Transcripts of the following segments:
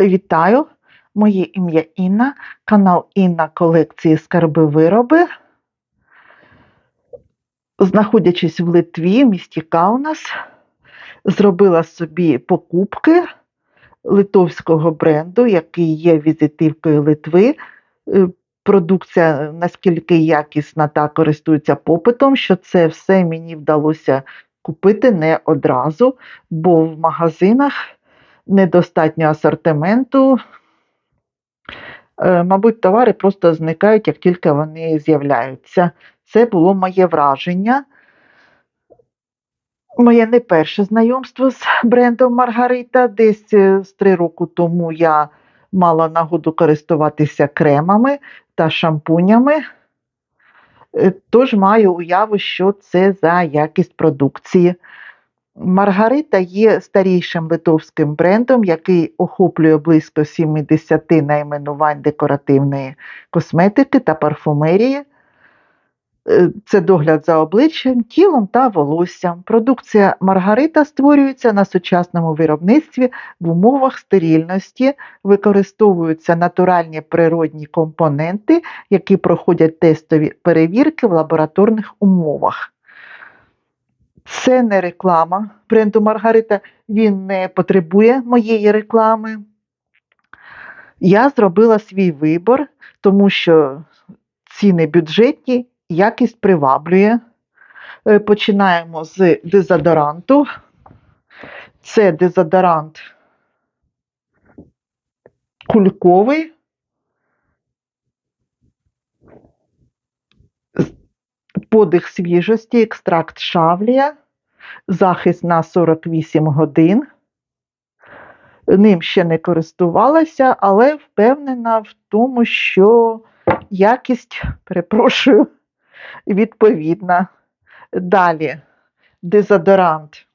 Вітаю! Моє ім'я Інна, канал Інна колекції Скарби Вироби. Знаходячись в Литві, в місті Каунас, зробила собі покупки литовського бренду, який є візитівкою Литви. Е, Продукція наскільки якісна та користується попитом, що це все мені вдалося купити не одразу, бо в магазинах недостатньо асортименту. Е, Мабуть, товари просто зникають, як тільки вони з'являються. Це було моє враження. Моє не перше знайомство з брендом Маргарита. Десь е, з три роки тому я мала нагоду користуватися кремами та шампунями. Е, Тож маю уяву, що це за якість продукції. Маргарита є старішим литовським брендом, який охоплює близько 70 найменувань декоративної косметики та парфумерії. Е, Це догляд за обличчям, тілом та волоссям. Продукція Маргарита створюється на сучасному виробництві в умовах стерильності, використовуються натуральні природні компоненти, які проходять тестові перевірки в лабораторних умовах. Це не реклама бренду Маргарита, він не потребує моєї реклами. Я зробила свій вибір, тому що ціни бюджетні, якість приваблює. Е, Починаємо з дезодоранту. Це дезодорант кульковий. Подих свіжості, екстракт шавлія, захист на 48 годин. Ним ще не користувалася, але впевнена в тому, що якість, перепрошую, відповідна. Далі дезодорант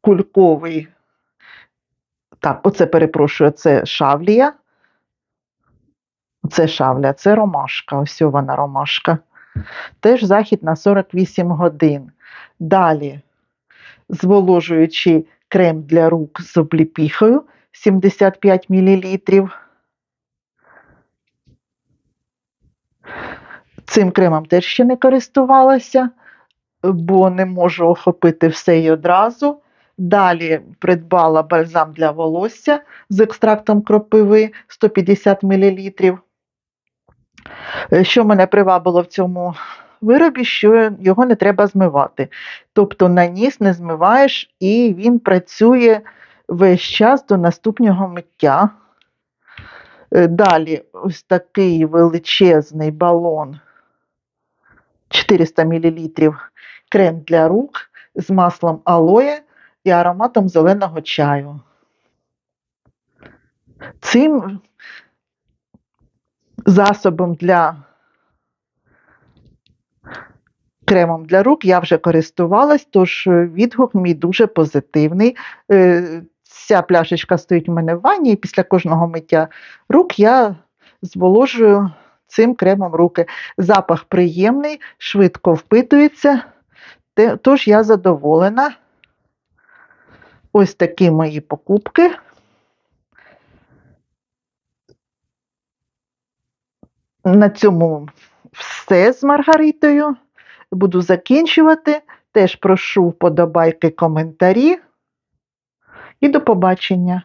кульковий. Так, оце перепрошую, це шавлія. Це шавля, це ромашка. Ось вона ромашка. Теж захід на 48 годин. Далі зволожуючий крем для рук з обліпіхою 75 мл. Цим кремом теж ще не користувалася, бо не можу охопити все й одразу. Далі придбала бальзам для волосся з екстрактом кропиви 150 мл. Е, Що мене привабило в цьому виробі, що його не треба змивати. Тобто наніс не змиваєш, і він працює весь час до наступного миття. Е, Далі ось такий величезний балон 400 мл крем для рук з маслом алоє і ароматом зеленого чаю. Цим засобом для кремом для рук я вже користувалась, тож е, відгук мій дуже позитивний. Е, Ця пляшечка стоїть у мене в ванні, і після кожного миття рук я зволожую цим кремом руки. Запах приємний, швидко впитується, тож я задоволена. Ось такі мої покупки. На цьому все з Маргаритою. Буду закінчувати. Теж прошу вподобайки, коментарі. І до побачення.